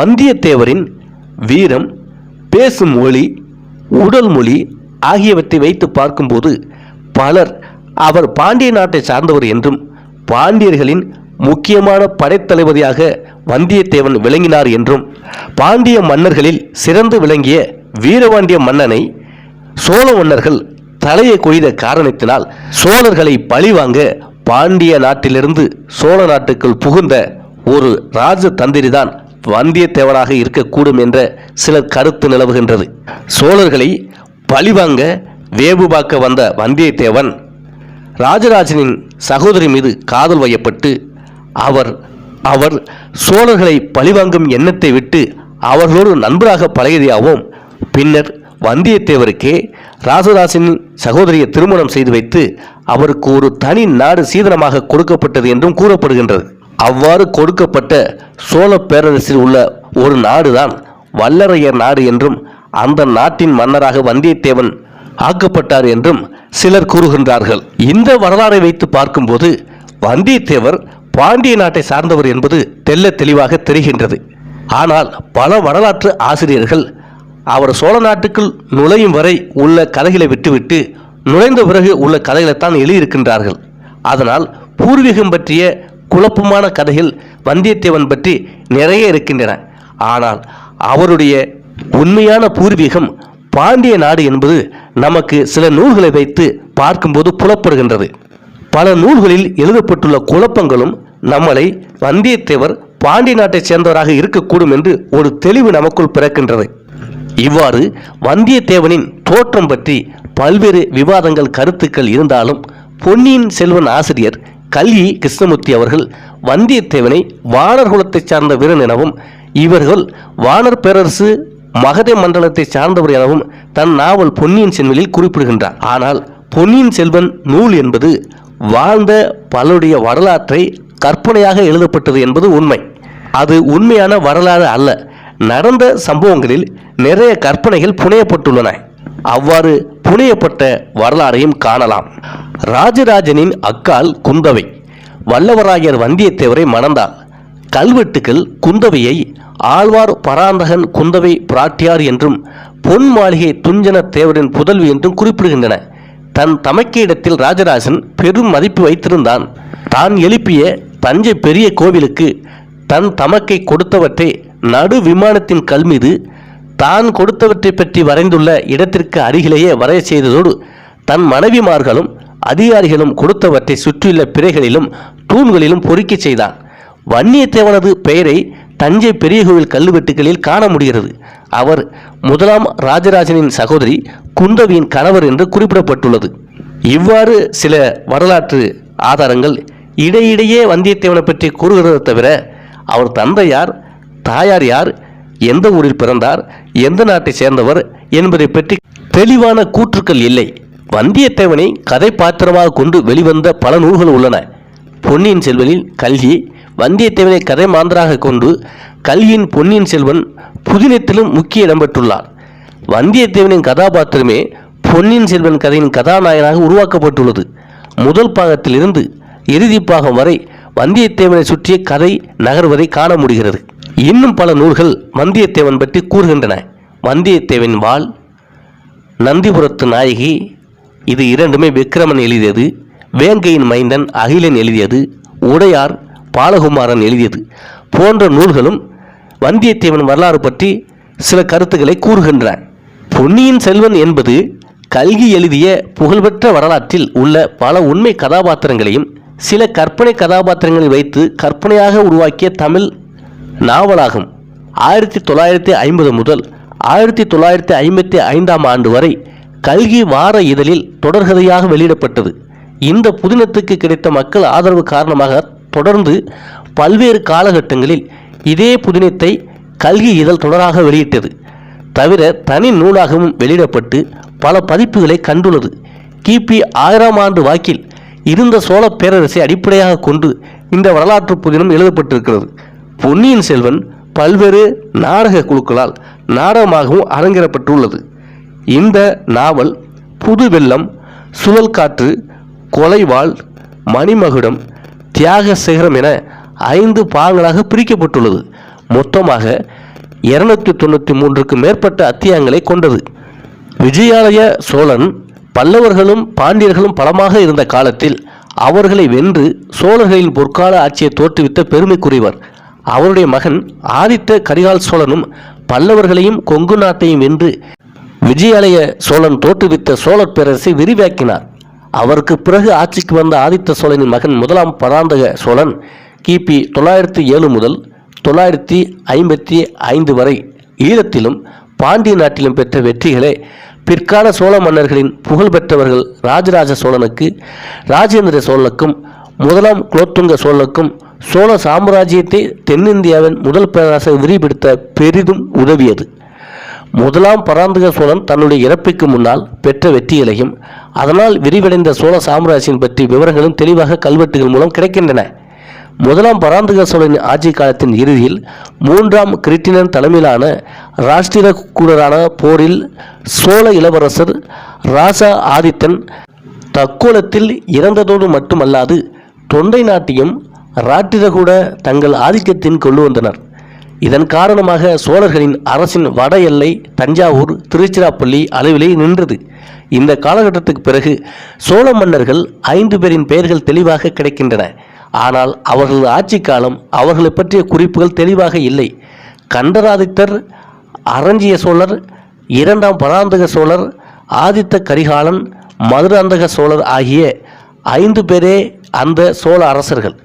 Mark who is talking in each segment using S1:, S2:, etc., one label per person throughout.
S1: வந்தியத்தேவரின் வீரம் பேசும் மொழி உடல் மொழி ஆகியவற்றை வைத்து பார்க்கும்போது பலர் அவர் பாண்டிய நாட்டை சார்ந்தவர் என்றும் பாண்டியர்களின் முக்கியமான படைத்தளபதியாக வந்தியத்தேவன் விளங்கினார் என்றும் பாண்டிய மன்னர்களில் சிறந்து விளங்கிய வீரபாண்டிய மன்னனை சோழ மன்னர்கள் தலையை கொய்த காரணத்தினால் சோழர்களை பழிவாங்க பாண்டிய நாட்டிலிருந்து சோழ நாட்டுக்குள் புகுந்த ஒரு ராஜ தந்திரிதான் வந்தியத்தேவனாக இருக்கக்கூடும் என்ற சிலர் கருத்து நிலவுகின்றது. சோழர்களை பழிவாங்க வேவு பார்க்க வந்த வந்தியத்தேவன் ராஜராஜனின் சகோதரி மீது காதல் வயப்பட்டு அவர் அவர் சோழர்களை பழிவாங்கும் எண்ணத்தை விட்டு அவர்களோடு நண்பராக பழகியதாகவும் பின்னர் வந்தியத்தேவருக்கே ராஜராஜனின் சகோதரியை திருமணம் செய்து வைத்து அவருக்கு ஒரு தனி நாடு சீதனமாக கொடுக்கப்பட்டது என்றும் கூறப்படுகின்றது. அவ்வாறு கொடுக்கப்பட்ட சோழ பேரரசில் உள்ள ஒரு நாடுதான் வல்லரையர் நாடு என்றும் அந்த நாட்டின் மன்னராக வந்தியத்தேவன் ஆக்கப்பட்டார் என்றும் சிலர் கூறுகின்றார்கள். இந்த வரலாறை வைத்து பார்க்கும்போது வந்தியத்தேவர் பாண்டிய நாட்டை சார்ந்தவர் என்பது தெல்ல தெளிவாக தெரிகின்றது. ஆனால் பல வரலாற்று ஆசிரியர்கள் அவர் சோழ நாட்டுக்குள் நுழையும் வரை உள்ள கதைகளை விட்டுவிட்டு நுழைந்த பிறகு உள்ள கதைகளைத்தான் எழுதியிருக்கின்றார்கள். அதனால் பூர்வீகம் பற்றிய குழப்பமான கதைகள் வந்தியத்தேவன் பற்றி நிறைய இருக்கின்றன. ஆனால் அவருடைய உண்மையான பூர்வீகம் பாண்டிய நாடு என்பது நமக்கு சில நூல்களை வைத்து பார்க்கும்போது புலப்படுகின்றது. பல நூல்களில் எழுதப்பட்டுள்ள குழப்பங்களும் நம்மளை வந்தியத்தேவர் பாண்டிய நாட்டைச் சேர்ந்தவராக இருக்கக்கூடும் என்று ஒரு தெளிவு நமக்குள் பிறக்கின்றது. இவ்வாறு வந்தியத்தேவனின் தோற்றம் பற்றி பல்வேறு விவாதங்கள் கருத்துக்கள் இருந்தாலும் பொன்னியின் செல்வன் ஆசிரியர் கல்கி கிருஷ்ணமூர்த்தி அவர்கள் வந்தியத்தேவனை வானர் குலத்தைச் சார்ந்த வீரன் எனவும் இவர்கள் வானர் பேரரசு மகதை மண்டலத்தை சார்ந்தவர் எனவும் தன் நாவல் பொன்னியின் செல்வனில் குறிப்பிடுகின்றார். ஆனால் பொன்னியின் செல்வன் நூல் என்பது வாழ்ந்த பலருடைய வரலாற்றை கற்பனையாக எழுதப்பட்டது என்பது உண்மை. அது உண்மையான வரலாறு அல்ல. நடந்த சம்பவங்களில் நிறைய கற்பனைகள் புனையப்பட்டுள்ளன. அவ்வாறு புனையப்பட்ட வரலாறையும் காணலாம். ராஜராஜனின் அக்கால் குந்தவை. வல்லவராயர் வந்தியத்தேவரை மணந்தார். கல்வெட்டுக்கள் குந்தவையை ஆழ்வார் பராந்தகன் குந்தவை பிராட்டியார் என்றும் பொன் மாளிகை துஞ்சன தேவரின் புதல்வி என்றும் குறிப்பிடுகின்றன. தன் தமக்கையிடத்தில் ராஜராஜன் பெரும் மதிப்பு வைத்திருந்தான். தான் எழுப்பிய தஞ்சை பெரிய கோவிலுக்கு தன் தமக்கை கொடுத்தவற்றை நடு விமானத்தின் கல் மீது தான் கொடுத்தவற்றை பற்றி வரைந்துள்ள இடத்திற்கு அருகிலேயே வரைய செய்ததோடு தன் மனைவிமார்களும் அதிகாரிகளும் கொடுத்தவற்றை சுற்றியுள்ள பிறைகளிலும் தூண்களிலும் பொறுக்கி செய்தான். வன்னியத்தேவனது பெயரை தஞ்சை பெரிய கோவில் கல்வெட்டுகளில் காண முடிகிறது. அவர் முதலாம் ராஜராஜனின் சகோதரி குந்தவியின் கணவர் என்று குறிப்பிடப்பட்டுள்ளது. இவ்வாறு சில வரலாற்று ஆதாரங்கள் இடையிடையே வந்தியத்தேவனை பற்றி கூறுகிறதை தவிர அவர் தந்தை யார் தாயார் யார் எந்த ஊரில் பிறந்தார் எந்த நாட்டை சேர்ந்தவர் என்பதை பற்றி தெளிவான கூற்றுக்கள் இல்லை. வந்தியத்தேவனை கதை பாத்திரமாக கொண்டு வெளிவந்த பல நூல்கள் உள்ளன. பொன்னியின் செல்வனில் கல்கி வந்தியத்தேவனை கதை மாந்தராக கொண்டு கல்கியின் பொன்னியின் செல்வன் புதினத்திலும் முக்கிய இடம்பெற்றுள்ளார் வந்தியத்தேவனின் கதாபாத்திரமே பொன்னியின் செல்வன் கதையின் கதாநாயகனாக உருவாக்கப்பட்டுள்ளது. முதல் பாகத்திலிருந்து இறுதி பாகம் வரை வந்தியத்தேவனை சுற்றிய கதை நகர்வதை காண முடிகிறது. இன்னும் பல நூல்கள் வந்தியத்தேவன் பற்றி கூறுகின்றன. வந்தியத்தேவன் வாழ் நந்திபுரத்து நாயகி இது இரண்டுமே விக்கிரமன் எழுதியது வேங்கையின் மைந்தன் அகிலன் எழுதியது உடையார் பாலகுமாரன் எழுதியது போன்ற நூல்களும் வந்தியத்தேவன் வரலாறு பற்றி சில கருத்துக்களை கூறுகின்றன. பொன்னியின் செல்வன் என்பது கல்கி எழுதிய புகழ்பெற்ற வரலாற்றில் உள்ள பல உண்மை கதாபாத்திரங்களையும் சில கற்பனை கதாபாத்திரங்களை வைத்து கற்பனையாக உருவாக்கிய தமிழ் நாவலாகும். ஆயிரத்தி தொள்ளாயிரத்தி ஐம்பது முதல் ஆயிரத்தி தொள்ளாயிரத்தி ஐம்பத்தி ஐந்தாம் ஆண்டு வரை கல்கி வார இதழில் தொடர்கதையாக வெளியிடப்பட்டது. இந்த புதினத்துக்கு கிடைத்த மக்கள் ஆதரவு காரணமாக தொடர்ந்து பல்வேறு காலகட்டங்களில் இதே புதினத்தை கல்கி இதழ் தொடராக வெளியிட்டது. தவிர தனி நூலாகவும் வெளியிடப்பட்டு பல பதிப்புகளை கண்டுள்ளது. கிபி ஆயிரம் ஆண்டு வாக்கில் இருந்த சோழ பேரரசை அடிப்படையாக கொண்டு இந்த வரலாற்று புதினம் எழுதப்பட்டிருக்கிறது. பொன்னியின் செல்வன் பல்வேறு நாடக குழுக்களால் நாடகமாகவும் அரங்கேறப்பட்டுள்ளது. இந்த நாவல் புது வெள்ளம் சுழல் காற்று கொலைவாள் மணிமகுடம் தியாக சிகரம் என ஐந்து பாகங்களாக பிரிக்கப்பட்டுள்ளது. மொத்தமாக இருநூத்தி தொண்ணூற்றி மூன்றுக்கு மேற்பட்ட அத்தியாயங்களை கொண்டது. விஜயாலய சோழன் பல்லவர்களும் பாண்டியர்களும் பலமாக இருந்த காலத்தில் அவர்களை வென்று சோழர்களின் பொற்கால ஆட்சியை தோற்றுவித்த பெருமைக்குரியவர். அவருடைய மகன் ஆதித்த கரிகால் சோழனும் பல்லவர்களையும் கொங்கு நாட்டையும் வென்று விஜயாலய சோழன் தோற்றுவித்த சோழர் பேரரசை விரிவாக்கினார். அவருக்கு பிறகு ஆட்சிக்கு வந்த ஆதித்த சோழனின் மகன் முதலாம் பராந்தக சோழன் கிபி தொள்ளாயிரத்தி ஏழு முதல் தொள்ளாயிரத்தி ஐம்பத்தி ஐந்து வரை ஈழத்திலும் பாண்டிய நாட்டிலும் பெற்ற வெற்றிகளே. பிற்கால சோழ மன்னர்களின் புகழ்பெற்றவர்கள் ராஜராஜ சோழனுக்கு ராஜேந்திர சோழனுக்கும் முதலாம் குலோத்துங்க சோழனுக்கும் சோழ சாம்ராஜ்யத்தை தென்னிந்தியாவின் முதல் பேரரசை விரிவுபடுத்த பெரிதும் உதவியது. முதலாம் பராந்தக சோழன் தன்னுடைய இறப்பிற்கு முன்னால் பெற்ற வெற்றிகளையும் அதனால் விரிவடைந்த சோழ சாம்ராஜ்யம் பற்றி விவரங்களும் தெளிவாக கல்வெட்டுகள் மூலம் கிடைக்கின்றன. முதலாம் பராந்தக சோழனின் ஆட்சி காலத்தின் இறுதியில் மூன்றாம் கிருட்டினன் தலைமையிலான ராஷ்டிர கூடரான போரில் சோழ இளவரசர் ராசா ஆதித்தன் தக்கோலத்தில் இறந்ததோடு மட்டுமல்லாது தொண்டை நாட்டையும் ராட்டிரகூட தங்கள் ஆதிக்கத்தின் கொண்டு வந்தனர். இதன் காரணமாக சோழர்களின் அரசின் வட எல்லை தஞ்சாவூர் திருச்சிராப்பள்ளி அளவிலே நின்றது. இந்த காலகட்டத்துக்கு பிறகு சோழ மன்னர்கள் ஐந்து பேரின் பெயர்கள் தெளிவாக கிடைக்கின்றன. ஆனால் அவர்களது ஆட்சி காலம் அவர்களை பற்றிய குறிப்புகள் தெளிவாக இல்லை. கண்டராதித்தர் அரஞ்சிய சோழர் இரண்டாம் பராந்தக சோழர் ஆதித்த கரிகாலன் மதுராந்தக சோழர் ஆகிய ஐந்து பேரே அந்த சோழ அரசர்கள்.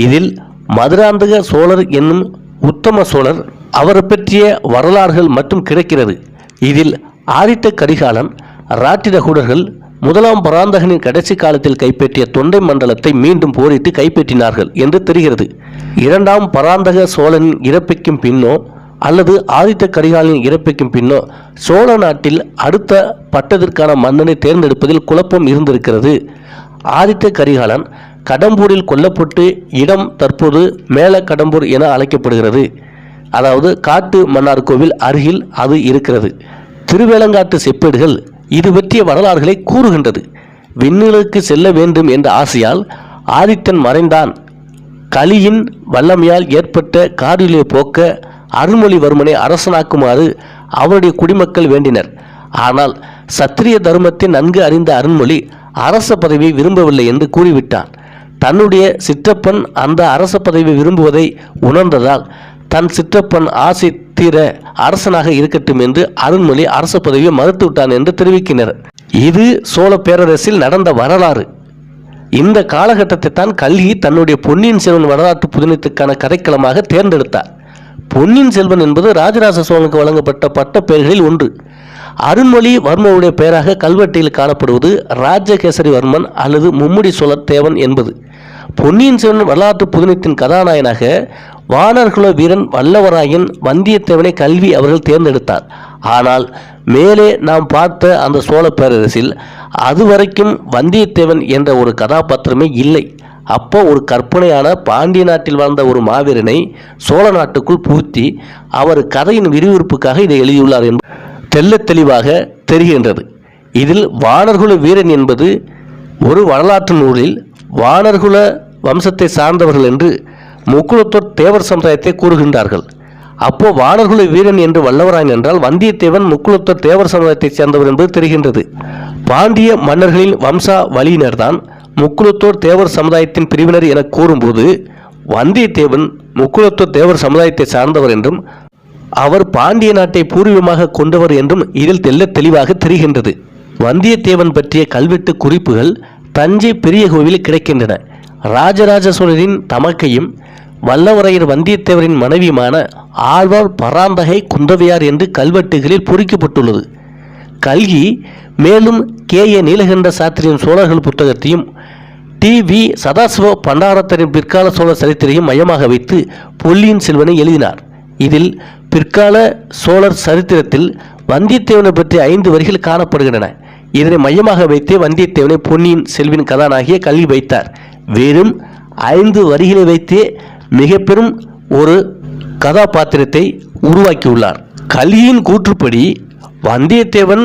S1: இதில் மதுராந்தக சோழர் என்னும் உத்தம சோழர் அவரை பற்றிய வரலாறுகள் மட்டும் கிடைக்கிறது. இதில் ஆதித்த கரிகாலன் ராட்டிரகூடர்கள் முதலாம் பராந்தகனின் கடைசி காலத்தில் கைப்பற்றிய தொண்டை மண்டலத்தை மீண்டும் போரிட்டு கைப்பற்றினார்கள் என்று தெரிகிறது. இரண்டாம் பராந்தக சோழனின் இறப்பிக்கும் பின்னோ அல்லது ஆதித்த கரிகாலனின் இறப்பிக்கும் பின்னோ சோழ நாட்டில் அடுத்த பட்டத்திற்கான மன்னனை தேர்ந்தெடுப்பதில் குழப்பம் இருந்திருக்கிறது. ஆதித்த கரிகாலன் கடம்பூரில் கொல்லப்பட்டு இடம் தற்போது மேல கடம்பூர் என அழைக்கப்படுகிறது. அதாவது காட்டு மன்னார் கோவில் அருகில் அது இருக்கிறது. திருவேலங்காட்டு செப்பேடுகள் இது பற்றிய வரலாறுகளை கூறுகின்றது. விண்ணிலுக்கு செல்ல வேண்டும் என்ற ஆசையால் ஆதித்தன் மறைந்தான். கலியின் வல்லமையால் ஏற்பட்ட காரிலே போக்க அருள்மொழிவர்மனை அரசனாக்குமாறு அவருடைய குடிமக்கள் வேண்டினர். ஆனால் சத்திரிய தர்மத்தை நன்கு அறிந்த அருண்மொழி அரச பதவியை விரும்பவில்லை என்று கூறிவிட்டான். தன்னுடைய சிற்றப்பன் அந்த அரச பதவி விரும்புவதை உணர்ந்ததால் தன் சிற்றப்பன் ஆசை தீர அரசனாக இருக்கட்டும் என்று அருண்மொழி அரச பதவியை மறுத்துவிட்டான் என்று தெரிவிக்கின்றனர். இது சோழ பேரரசில் நடந்த வரலாறு. இந்த காலகட்டத்தை தான் கல்கி தன்னுடைய பொன்னியின் செல்வன் வரலாற்று புதினத்துக்கான கதைக்களமாக தேர்ந்தெடுத்தார். பொன்னியின் செல்வன் என்பது ராஜராஜ சோழனுக்கு வழங்கப்பட்ட பட்ட பெயர்களில் ஒன்று. அருண்மொழி வர்மனுடைய பெயராக கல்வெட்டில் காணப்படுவது ராஜகேசரிவர்மன் அல்லது மும்முடி சோழர் தேவன் என்பது. பொன்னியின் செல்வன் வரலாற்று புதினத்தின் கதாநாயகனாக வானர்குல வீரன் வல்லவராயன் வந்தியத்தேவனை கல்வி அவர்கள் தேர்ந்தெடுத்தார். ஆனால் மேலே நாம் பார்த்த அந்த சோழ பேரரசில் அதுவரைக்கும் வந்தியத்தேவன் என்ற ஒரு கதாபாத்திரமே இல்லை. அப்போ ஒரு கற்பனையான பாண்டிய நாட்டில் வாழ்ந்த ஒரு மாவீரனை சோழ நாட்டுக்குள் புகுத்தி அவர் கதையின் விறுவிறுப்புக்காக இதை எழுதியுள்ளார் என்பது. தெள்ளத் தெளிவாக தெரிகின்றது. இதில் வானர்குல வீரன் என்பது ஒரு வரலாற்று நூலில் வானர்குல வம்சத்தை சார்ந்தவர்கள் என்று முக்குலத்தோர் தேவர் சமுதாயத்தை கூறுகின்றார்கள். அப்போ வானர்குல வீரன் என்று வல்லவராயன் என்றால் வந்தியத்தேவன் முக்குலத்தோர் தேவர் சமுதாயத்தைச் சேர்ந்தவர் என்பது தெரிகின்றது. பாண்டிய மன்னர்களின் வம்சா வழியினர்தான் முக்குலத்தோர் தேவர் சமுதாயத்தின் பிரிவினர் என கூறும்போது வந்தியத்தேவன் முக்குலத்தோர் தேவர் சமுதாயத்தை சார்ந்தவர் என்றும் அவர் பாண்டிய நாட்டை பூர்வீகமாக கொண்டவர் என்றும் இதில் தெல்ல தெளிவாக தெரிகின்றது. வந்தியத்தேவன் பற்றிய கல்வெட்டு குறிப்புகள் தஞ்சை பெரிய கோவிலில் கிடைக்கின்றன. ராஜராஜ சோழரின் தமக்கையும் வல்லவரையர் வந்தியத்தேவரின் மனைவியுமான ஆழ்வார் பராந்தகை குந்தவையார் என்று கல்வெட்டுகளில் பொறிக்கப்பட்டுள்ளது. கல்கி மேலும் கே. ஏ. நீலகண்ட சாத்திரியின் சோழர்கள் புத்தகத்தையும் டி. வி. சதாசிவ பண்டாரத்தரின் பிற்கால சோழ சரித்திரையும் மையமாக வைத்து பொல்லியின் செல்வனை எழுதினார். இதில் பிற்கால சோழர் சரித்திரத்தில் வந்தியத்தேவனை பற்றி ஐந்து வரிகள் காணப்படுகின்றன. இதனை மையமாக வைத்தே வந்தியத்தேவனை பொன்னியின் செல்வின் கதாநாயகிய கல்வி வைத்தார். வெறும் ஐந்து வரிகளை வைத்தே மிக பெரும் ஒரு கதாபாத்திரத்தை உருவாக்கியுள்ளார். கல்கியின் கூற்றுப்படி வந்தியத்தேவன்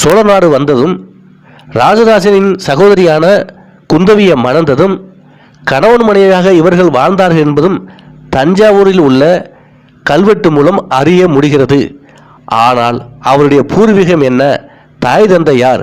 S1: சோழ நாடு வந்ததும் ராஜராஜனின் சகோதரியான குந்தவியை மணந்ததும் கணவன் மனைவியாக இவர்கள் வாழ்ந்தார்கள் என்பதும் தஞ்சாவூரில் உள்ள கல்வெட்டு மூலம் அறிய முடிகிறது. ஆனால் அவருடைய பூர்வீகம் என்ன? தாய் தந்தை யார்?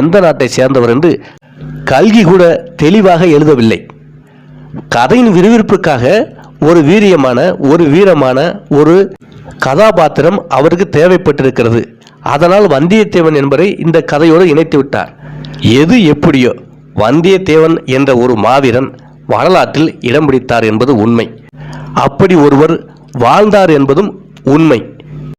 S1: எந்த நாட்டை சேர்ந்தவர் என்று கல்கி கூட தெளிவாக எழுதவில்லை. கதையின் விறுவிறுப்புக்காக ஒரு வீரியமான ஒரு வீரமான ஒரு கதாபாத்திரம் அவருக்கு தேவைப்பட்டிருக்கிறது. அதனால் வந்தியத்தேவன் என்பதை இந்த கதையோடு இணைத்து விட்டார். எது எப்படியோ வந்தியத்தேவன் என்ற ஒரு மாவீரன் வரலாற்றில் இடம் பிடித்தார் என்பது உண்மை. அப்படி ஒருவர் வாழ்ந்தார் என்பதும் உண்மை.